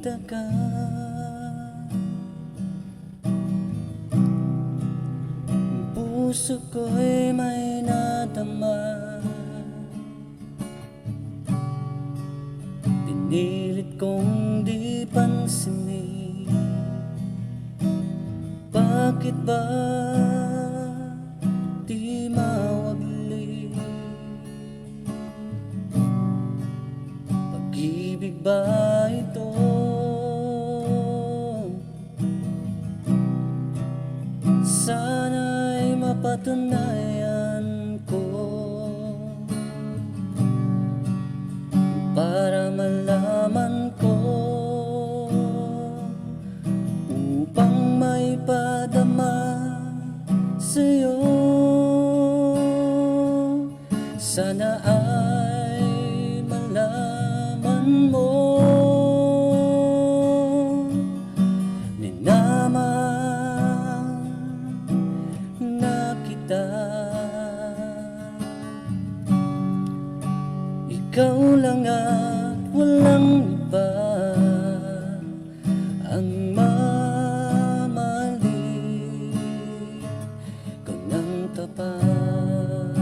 nakita ka Puso ko'y may nadama. Pinilit kong di pansinin. Bakit ba di mawagli Pag-ibig ba Sana'y mapatunayan ko. Para malaman ko Upang may padama sa'yo. Sana ay malaman mo Ikaw lang at walang iba. Ang mamali ko ng tapat.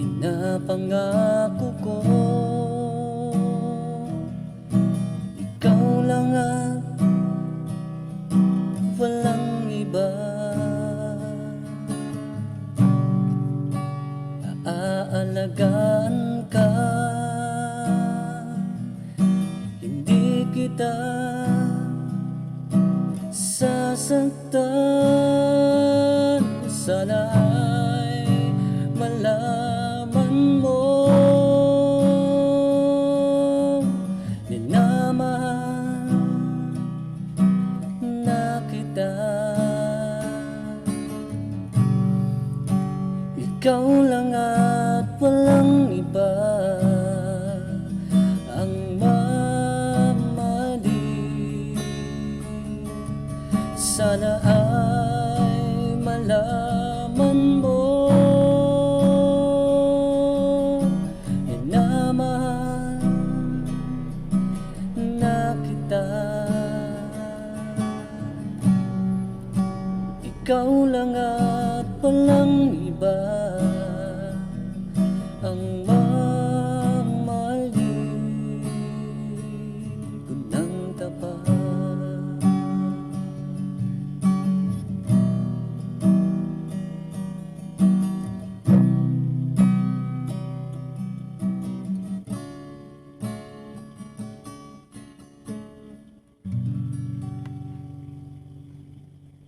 Pinapangako ko Aalagaan ka. Hindi kita sasaktan. Sana ay malaman mo. Minamahal na kita. Ikaw lang at Sana ay malaman mo Minamahal na kita. Ikaw lang at walang iba